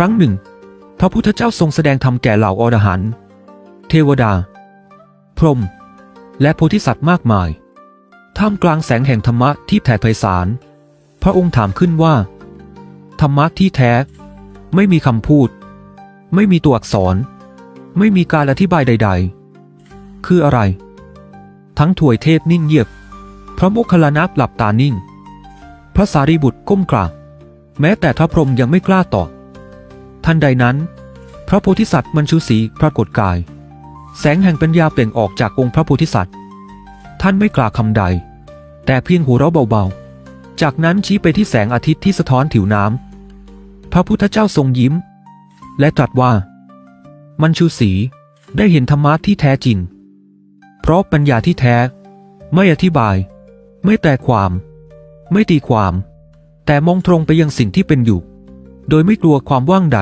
ครั้งหนึ่ง พระพุทธเจ้าทรงแสดงธรรมแก่เหล่าอรหันต์เทวดา พรหมและโพธิสัตว์มากมาย ท่ามกลางแสงแห่งธรรมะที่แผ่ไพศาล พระองค์ถามขึ้นว่า ธรรมะที่แท้ ไม่มีคำพูด ไม่มีตัวอักษร ไม่มีการอธิบายใด ๆ คืออะไร ทั้งถวยเทพนิ่งเงียบ พระโมคคัลลานะหลับตานิ่ง พระสารีบุตรก้มกราบแม้แต่พระพรหมยังไม่กล้าตอบ ทันใดนั้น พระโพธิสัตว์มัญชูสีปรากฏกาย แสงแห่งปัญญาเปล่งออกจากองค์พระโพธิสัตว์ ท่านไม่กล่าวคำใด แต่เพียงหัวเราะเบาๆ จากนั้นชี้ไปที่แสงอาทิตย์ที่สะท้อนผิวน้ำพระพุทธเจ้าทรงยิ้ม และตรัสว่า มัญชูสีได้เห็นธรรมะที่แท้จริง เพราะปัญญาที่แท้ ไม่อธิบาย ไม่แปลความ ไม่ตีความ แต่มองตรงไปยังสิ่งที่เป็นอยู่ โดยไม่กลัวความว่างใด